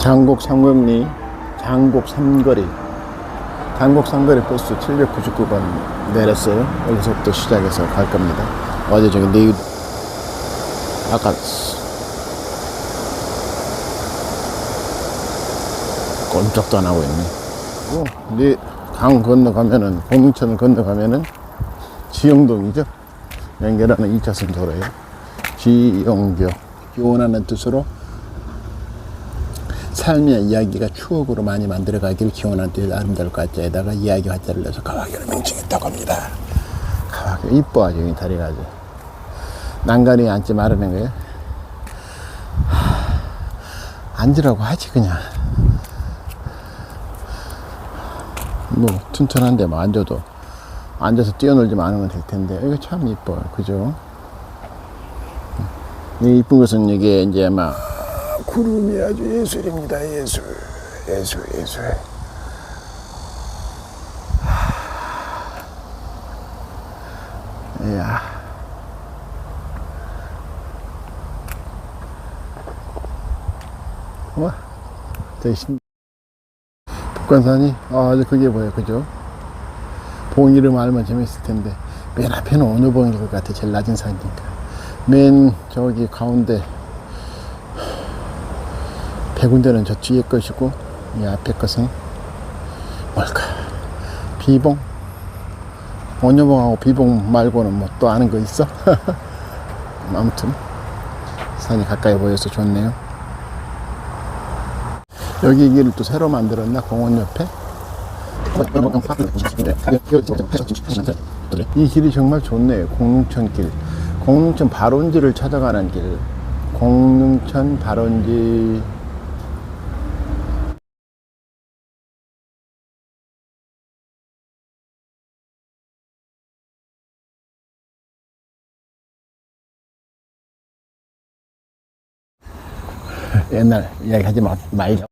장곡 삼거리, 장곡 삼거리, 장곡 삼거리 버스 799번 내렸어요. 여기서부터 시작해서 갈 겁니다. 어제 저기 내일 아까 꼼짝도 안 하고 있네. 어, 네, 강 건너가면은 공릉천을 건너가면은 지영동이죠. 연결하는 2차선 도로예요. 지영교 기원하는 뜻으로 삶의 이야기가 추억으로 많이 만들어 가길 기원한 뜻 아름다울 가짜에다가 이야기 화자를 내서 가와교를 명칭했다고 합니다. 가와교 이뻐 아주 이 다리가 아주 난간에 앉지 말라는 거예요. 하, 앉으라고 하지 그냥. 뭐 튼튼한데 뭐 앉아도 앉아서 뛰어놀지만 않으면 될 텐데 이거 참 이뻐요 그죠 이 이쁜 것은 이게 이제 아마 구름이 아주 예술입니다 예술. 예술 예술. 하, 이야. 와 되게 신. 북한산이 아, 아주 그게 보여 그죠? 봉 이름 알면 재밌을 텐데. 맨 앞에는 어느 봉일 것 같아 제일 낮은 산이니까. 맨 저기 가운데 백운대는 저 뒤에 것이고 이 앞에 것은 뭘까 비봉 원효봉하고 비봉 말고는 뭐 또 아는 거 있어? 아무튼 산이 가까이 보여서 좋네요 여기 길을 또 새로 만들었나 공원 옆에 이 길이 정말 좋네요. 공릉천길. 공릉천 발원지를 찾아가는 길. 공릉천 발원지. 옛날 이야기 하지 마, 말자.